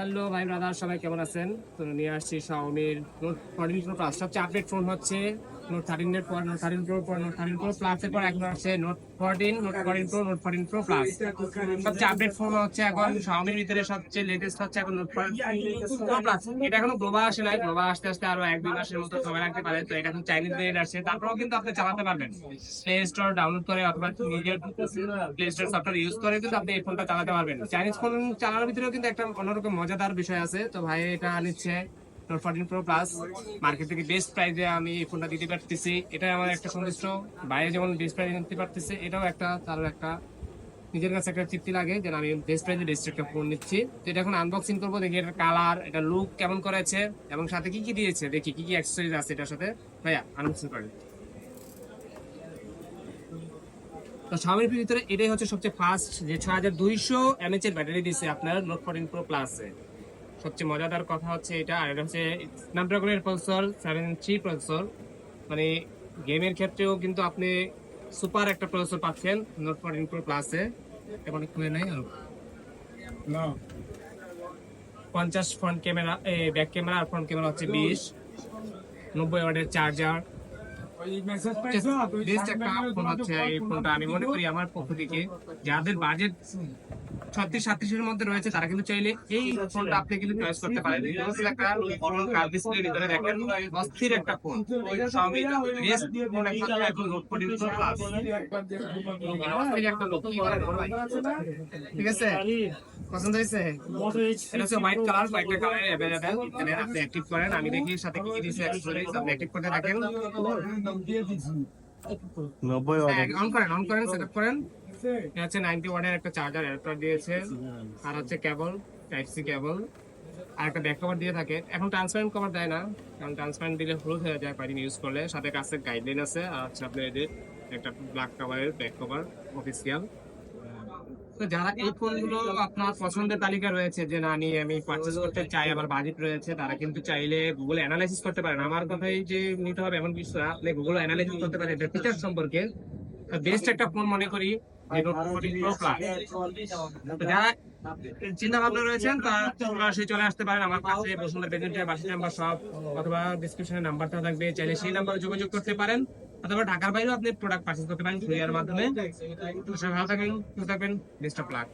Hello ভাই brother সবাই কেমন আছেন? তো নিয়ে আসছি শাওমির নোট ফোরটিন প্রো প্লাস সবচেয়ে আপডেট ফোন হচ্ছে নোট থার্টিন এর পর নোট থার্টিন প্রো পর নোট থার্টিন প্রো প্লাস এর পর এখন আছে Note fourteen Note fourteen Pro Note fourteen Pro Plus সবচেয়ে আপডেট ফোন হচ্ছে এখন শাওমির ভিতরে সবচেয়ে লেটেস্ট হচ্ছে এখন নোট প্রো প্লাস এটা এখনও গ্লোবাল আসে নাই। গ্লোবাল আসতে আসতে আরও এক দুই মাসের মতো সময় লাগতে পারে। তো এটা এখন চাইনিজ ভেরিয়েন্ট আসছে। তারপরেও কিন্তু আপনি চালাতে পারবেন। প্লে স্টোর ডাউনলোড করে অথবা নিজের প্লে স্টোর সফটওয়্যার ইউজ করে কিন্তু আপনি এই ফোনটা চালাতে পারবেন। চাইনিজ ফোন চালানোর ভিতরেও কিন্তু একটা অন্যরকম মজাদার বিষয় আছে। তো ভাই এটা নিচ্ছে ফোরটিন প্রো প্লাস মার্কেট থেকে বেস্ট আমি এই ফোনটা দিতে পারতেছি। আমার একটা সন্তুষ্ট। বাইরে যেমন বেস্ট নিতে পারতেছে এটাও একটা তারও একটা নিজের কাছে একটা তৃপ্তি লাগে যে না, আমি বেস্ট প্রাইসে বেস্ট একটা ফোন নিচ্ছি। তো এটা এখন আনবক্সিং করব দেখি এটার কালার এটা লুক কেমন করেছে এবং সাথে কি কি দিয়েছে দেখি কি কি অ্যাক্সেসরিজ আছে এটার সাথে। ভাইয়া আনবক্সিং করেন তো এর ভিতরে এটাই হচ্ছে সবচেয়ে ফাস্ট যে ছয় হাজার দুইশো এমএচ এর ব্যাটারি দিচ্ছে আপনার নোট ফোরটিন প্রো প্লাসে সবচেয়ে মজাদার কথা হচ্ছে এটা আর এটা হচ্ছে স্ন্যাপড্রাগনের প্রসেসর সেভেন থ্রি প্রসেসর মানে গেমের ক্ষেত্রেও কিন্তু আপনি সুপার একটা প্রসেসর পাচ্ছেন নোট ফোরটিন প্রো প্লাসে এখন খুলে নেই পঞ্চাশ ফ্রন্ট ক্যামেরা ব্যাক ক্যামেরা আর ফ্রন্ট ক্যামেরা হচ্ছে বিশ। নব্বই ওয়াটের চার্জার বেস্ট একটা ফোন হচ্ছে এই ফোনটা আমি মনে করি আমার পক্ষ থেকে যাদের বাজেট ছত্রিশ সাতত্রিশের মধ্যে রয়েছে তারা কিন্তু চাইলে এই ফোনটা আপনি কিন্তু চয়েস করতে পারেন একটা কাল ডিসপ্লে ভিতরে দেখেন অস্থির একটা ফোন Xiaomi বেস্ট ফোন একমাত্র এখন Note 14 Pro Plus। একটা look। কি বলেন ভাই? ঠিক আছে পছন্দ হয়েছে এটা হচ্ছে হোয়াইট কালার হোয়াইট কালার এখানে আপনি অ্যাক্টিভ করেন আমি দেখি সাথে কি কি দিয়েছে অ্যাক্সেসরিজ আপনি অ্যাক্টিভ করতে থাকেন নব্বই অন করেন অন করেন সেটআপ করেন। এটা হচ্ছে 90 ওয়াটের একটা চার্জার অ্যাডাপ্টার দিয়েছে। আর হচ্ছে কেবল টাইপ সি কেবল আর একটা ব্যাক কভার দিয়ে থাকে। এখন ট্রান্সপারেন্ট কভার দেয় না। কারণ ট্রান্সপারেন্ট দিলে হলুদ হয়ে যায় কয়েকদিন ইউজ করলে। সাথে কাছে গাইডলাইন আছে। আর হচ্ছে আপনার এদের একটা ব্ল্যাক কভারের ব্যাক কভার অফিসিয়াল তো যারা এই ফোনগুলো আপনার পছন্দের তালিকা রয়েছে যে না নিয়ে আমি পারচেজ করতে চাই আবার বাজেট রয়েছে তারা কিন্তু চাইলে গুগল অ্যানালাইসিস করতে পারেন। আমার কথাই যে নিতে হবে এমন কিছু আপনি গুগল অ্যানালাইসিস করতে পারেন। এটার ফিচার সম্পর্কে। বেস্ট একটা ফোন মনে করি যে Note 14 Pro Plus। তো যারা চিন্তা ভাবনা রয়েছেন তারা চলে আসতে পারেন আমার কাছে। বসুন্ধরা বাসি নাম্বার সব অথবা ডিসক্রিপশনে নাম্বারটা থাকবে। চাইলে সেই নাম্বারে যোগাযোগ করতে পারেন। অথবা ঢাকার বাইরেও আপনি প্রোডাক্ট পারচেজ করতে পারেন কুরিয়ার মাধ্যমে। ভালো থাকবেন সুস্থ থাকবেন। Best of luck